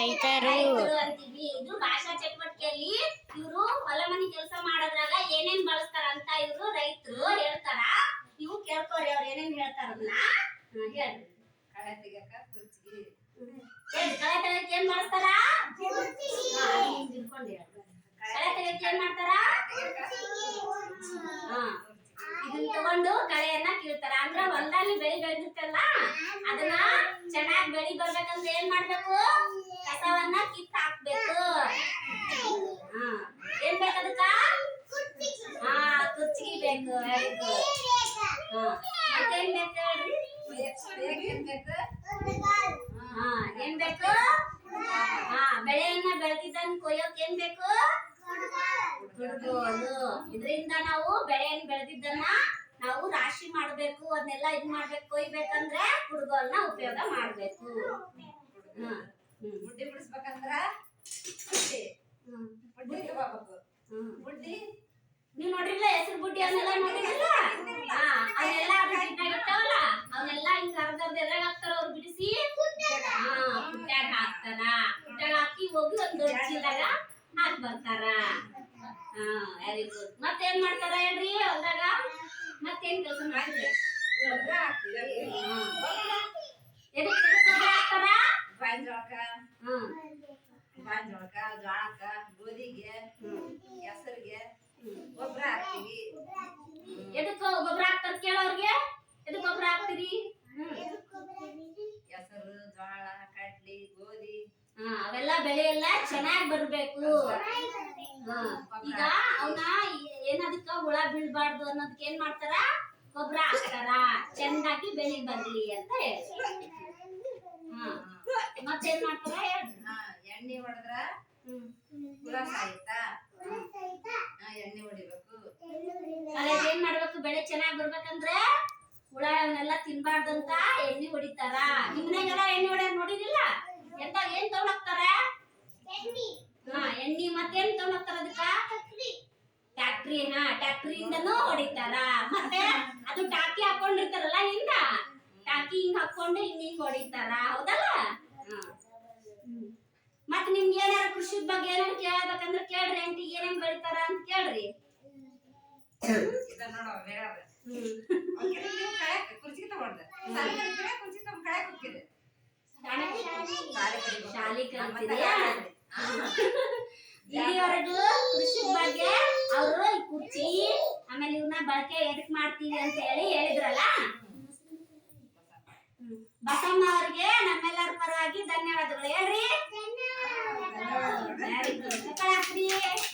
ರೈತರು. ಅಂತೀವಿ. ಇದು ಭಾಷಾ ಚಟುವಟಿಕೆಯಲ್ಲಿ ಇವರು ಹೊಲ ಮನೆ ಕೆಲಸ ಮಾಡೋದ್ರಾಗ ಏನೇನ್ ಬಳಸ್ತಾರ ಅಂತ ಇವರು ರೈತರು ಹೇಳ್ತಾರ. ನೀವು ಕೇಳ್ಕೋರಿ ಅವ್ರು ಏನೇನ್ ಹೇಳ್ತಾರನ್ನ ಅದನ್ನ. ಕಳೆ ತೆಗಿಯಕ ಕಳೆ ತೆಗಿಯಕ್ಕೆ ಏನ್ ಮಾಡ್ತಾರ. ಕಳೆ ತೆಗಿಯಕ್ ಏನ್ ಮಾಡ್ತಾರ? ಹಾ. ಇದನ್ನ ತಗೊಂಡು ಕಳೆಯನ್ನ ಕೀಳ್ತಾರ. ಅಂದ್ರ ಹೊಲದಲ್ಲಿ ಬೆಳಿ ಬೆಳೆದಿರ್ತಲ್ಲ ಅದನ್ನ ಚೆನ್ನಾಗಿ ಬೆಳಿ ಬರ್ಬೇಕಂದ್ರೆ ಏನ್ ಮಾಡ್ಬೇಕು? ಕಸವನ್ನ ಕಿತ್ ಹಾಕ್ಬೇಕು ಏನ್ ಬೇಕದಕ್ಕ? ಹಾ, ಕುರ್ಚಿಗೆ ಬೇಕು ಮತ್ತೇನ್ ಬೇಕು ಹೇಳ್ರಿ? ಏನ್ ಬೇಕು? ಹಾ, ಬೆಳೆಯನ್ನ ಬೆಳೆದಿದ್ದನ್ನ ಕೊಯ್ಯೋಕ್ ಏನ್ ಬೇಕು? ಇದರಿಂದ ನಾವು ಬೆಳೆಯನ್ನ ಬೆಳೆದಿದ್ದನ್ನ ನಾವು ರಾಶಿ ಮಾಡ್ಬೇಕು, ಅದನ್ನೆಲ್ಲ ಇದ್ ಮಾಡ್ಬೇಕು, ಕೊಯ್ಬೇಕಂದ್ರೆ ಕುಡ್ಗೋಲ್ನ ಉಪಯೋಗ ಮಾಡ್ಬೇಕು. ಹ್ಮ್. ಬುಡ್ಡಿ ಬಿಡಿಸ್ಬೇಕಂದ್ರ ಬುಡ್ಡಿ. ಹ್ಮ್. ಬುಡ್ಡಿ ತಗೋಬೇಕು. ಹ್ಮ್. ಬುಡ್ಡಿ. ನೀವ್ ನೋಡಿರ್ಲ ಹೆಸರು ಬುಡ್ಡಿ ಅವನ್ನೆಲ್ಲ ನೋಡಿರಲ್ಲ ಇರ್ತಾವಲ್ಲ ಹಿಂಗ ಅರ್ಧ ಎದ್ರಾಗ ಹಾಕ್ತಾರ ಅವ್ರು ಬಿಡಿಸಿ ಪುಟ್ಟ್ಯಾಗ ಹಾಕ್ತಾರ. ಪುಟ್ಟ್ಯಾಗ ಹಾಕಿ ಹೋಗಿ ಒಂದ್ ದೊಡ್ಡ ಚೀಲದಾಗ ಹಾಕಿ ಬರ್ತಾರ. ಹಾ ವೆರಿ ಗುಡ್ ಮತ್ತೇನ್ ಮಾಡ್ತಾರ ಹೇಳ್ರಿ ಹೊಲ್ದಾಗ? ಮತ್ತೇನ್ ಕೆಲಸ ಮಾಡ್ತೀರಿ? ಗೊಬ್ಬರ ಹಾಕ್ತೀವಿ. ಎದಕ್ ಎದಕ್ ಗೊಬ್ಬರ ಹಾಕ್ತಾರ ಬಾಯಿ ಜೋಳಕ ಹ್ಮ್ ಜೋಳಕ ಗೋಧಿಗೆ ಹೆಸರಿಗೆ ಗೊಬ್ಬರ ಹಾಕ್ತೀವಿ. ಎದಕ್ಕೆ ಗೊಬ್ಬರ ಹಾಕ್ತಾರ ಕೇಳೋರ್ಗೆ? ಎದಕ್ಕೆ ಗೊಬ್ಬರ ಹಾಕ್ತೀರಿ? ಹೆಸರು ಜೋಳ ಕಡ್ಲಿ ಗೋಧಿ. ಅವೆಲ್ಲ ಬೆಳೆ ಎಲ್ಲ ಚೆನ್ನಾಗಿ ಬರ್ಬೇಕು. ಈಗ ಅವನ್ನ ಏನದಕ್ಕ ಹುಳ ಬೀಳ್ಬಾರ್ದು ಅನ್ನೋದಕ್ಕೆ ಏನ್ ಮಾಡ್ತಾರ? ಗೊಬ್ಬರ ಹಾಕ್ತಾರ. ಚೆನ್ನಾಗಿ ಬೆಳೆ ಬರ್ಲಿ ಅಂತ ಹೇಳಿ ಹಾ. ಮತ್ತೇನ್ ಮಾಡ್ತಾರ? ಎಣ್ಣೆ ಹೊಡೆದ್ರ ಸಾಯ್ತಾ ಎಣ್ಣೆ ಹೊಡಿಬೇಕು. ಏನ್ ಮಾಡ್ಬೇಕು? ಬೆಳೆ ಚೆನ್ನಾಗಿ ಬರ್ಬೇಕಂದ್ರೆ ಹುಳ ಅವನ್ನೆಲ್ಲ ತಿನ್ಬಾರ್ದು ಅಂತ ಎಣ್ಣೆ ಹೊಡಿತಾರ? ನಿಮ್ನಾಗೆಲ್ಲ ಎಣ್ಣೆ ಹೊಡ್ಯಾರ ನೋಡಿದಿಲ್ಲ? ಎಂತ ಏನ್ ತಗೊಂಡೋಗ್ತಾರ? ಹಾ ಎಣ್ಣೆ ಮತ್ತೇನ್ ತಗೊಂಡೋಗ್ತಾರ ಅದಕ್ಕ? ಟ್ಯಾಕ್ಟ್ರಿ ಹಾ ಟ್ಯಾಕ್ಟ್ರಿಯಿಂದನೂ ಹೊಡಿತಾರ? ಮತ್ತೆ ಅದು ಟಾಕಿ ಹಾಕೊಂಡಿರ್ತಾರಲ್ಲ ಹಿಂದ ಟಾಕಿ ಹಿಂಗ್ ಹಾಕೊಂಡು ಹಿಂಗ್ ಹಿಂಗ್ ಹೊಡಿತಾರ? ಹೌದಲ್ಲ. ಮತ್ ನಿಮ್ಗೆ ಏನಾರ ಕೃಷಿ ಬಗ್ಗೆ ಏನಾರ ಕೇಳ್ಬೇಕಂದ್ರೆ ಕೇಳ್ರಿ ಆಂಟಿ, ಏನೇನ್ ಬೆಳಿತಾರ ಅಂತ ಕೇಳ್ರಿ? ಇಲ್ಲಿವರೆಗೂ ಕೃಷಿ ಬಗ್ಗೆ ಅವರು ಕುರ್ಚಿ, ಆಮೇಲೆ ಇವನ್ನ ಬಳಕೆ ಎದಕ್ ಮಾಡ್ತೀವಿ ಅಂತ ಹೇಳಿ ಹೇಳಿದ್ರಲ್ಲ? ಬಸಮ್ಮ ಅವ್ರಿಗೆ ನಮ್ಮೆಲ್ಲರ ಪರವಾಗಿ ಧನ್ಯವಾದಗಳು. ಹೇಳ್ರಿ? Very good.